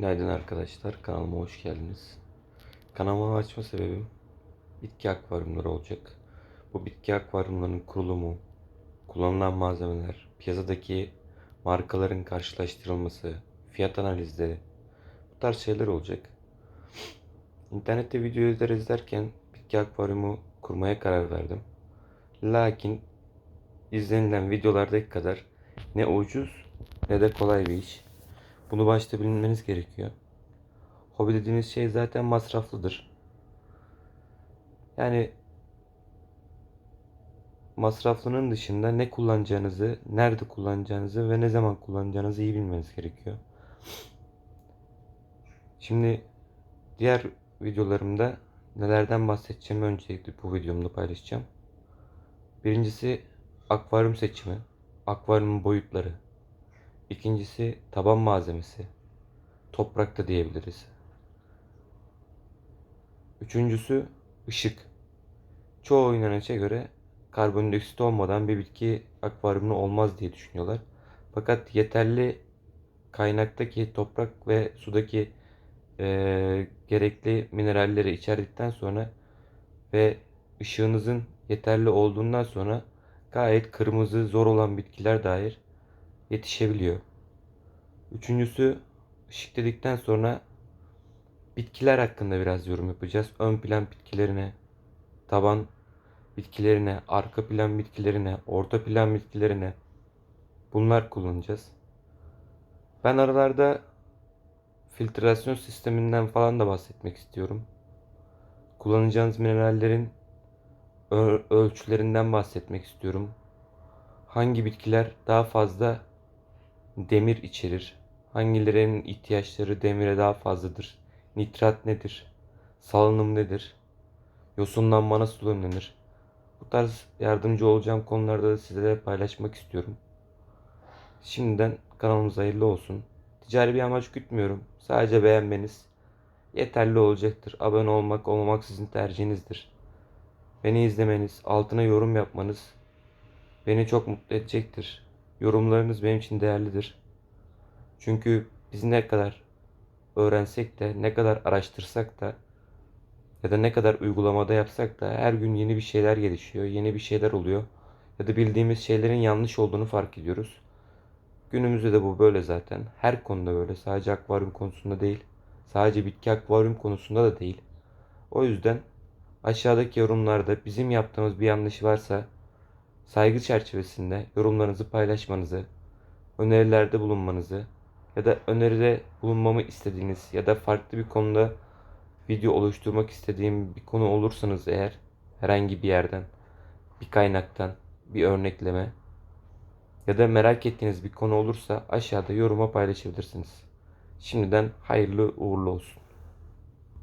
Günaydın arkadaşlar. Kanalıma hoş geldiniz. Kanalıma açma sebebim bitki akvaryumları olacak. Bu bitki akvaryumlarının kurulumu, kullanılan malzemeler, piyasadaki markaların karşılaştırılması, fiyat analizleri bu tarz şeyler olacak. İnternette videoları izlerken bitki akvaryumu kurmaya karar verdim. Lakin izlenilen videolardaki kadar ne ucuz ne de kolay bir iş. Bunu başta bilmeniz gerekiyor. Hobi dediğiniz şey zaten masraflıdır. Yani masraflının dışında ne kullanacağınızı, nerede kullanacağınızı ve ne zaman kullanacağınızı iyi bilmeniz gerekiyor. Şimdi diğer videolarımda nelerden bahsedeceğimi öncelikle bu videomda paylaşacağım. Birincisi akvaryum seçimi, akvaryumun boyutları. İkincisi taban malzemesi. Toprakta diyebiliriz. Üçüncüsü ışık. Çoğu inanışa göre karbondioksit olmadan bir bitki akvaryumlu olmaz diye düşünüyorlar. Fakat yeterli kaynaktaki toprak ve sudaki e, gerekli mineralleri içerdikten sonra ve ışığınızın yeterli olduğundan sonra gayet kırmızı zor olan bitkiler dair yetişebiliyor. Üçüncüsü ışık dedikten sonra bitkiler hakkında biraz yorum yapacağız. Ön plan bitkilerine, taban bitkilerine, arka plan bitkilerine, orta plan bitkilerine bunlar kullanacağız. Ben aralarda filtrasyon sisteminden falan da bahsetmek istiyorum. Kullanacağınız minerallerin ölçülerinden bahsetmek istiyorum. Hangi bitkiler daha fazla demir içerir? Hangilerinin ihtiyaçları demire daha fazladır? Nitrat nedir? Salınım nedir? Yosunlanma nasıl önlenir? Bu tarz yardımcı olacağım konularda da sizlere paylaşmak istiyorum. Şimdiden kanalımız hayırlı olsun. Ticari bir amaç gütmüyorum. Sadece beğenmeniz yeterli olacaktır. Abone olmak olmamak sizin tercihinizdir. Beni izlemeniz, altına yorum yapmanız beni çok mutlu edecektir. Yorumlarınız benim için değerlidir. Çünkü biz ne kadar öğrensek de, ne kadar araştırsak da ya da ne kadar uygulamada yapsak da her gün yeni bir şeyler gelişiyor, yeni bir şeyler oluyor. Ya da bildiğimiz şeylerin yanlış olduğunu fark ediyoruz. Günümüzde de bu böyle zaten. Her konuda böyle. Sadece akvaryum konusunda değil. Sadece bitki akvaryum konusunda da değil. O yüzden aşağıdaki yorumlarda bizim yaptığımız bir yanlış varsa saygı çerçevesinde yorumlarınızı paylaşmanızı, önerilerde bulunmanızı ya da öneride bulunmamı istediğiniz ya da farklı bir konuda video oluşturmak istediğim bir konu olursanız eğer herhangi bir yerden, bir kaynaktan, bir örnekleme ya da merak ettiğiniz bir konu olursa aşağıda yoruma paylaşabilirsiniz. Şimdiden hayırlı uğurlu olsun.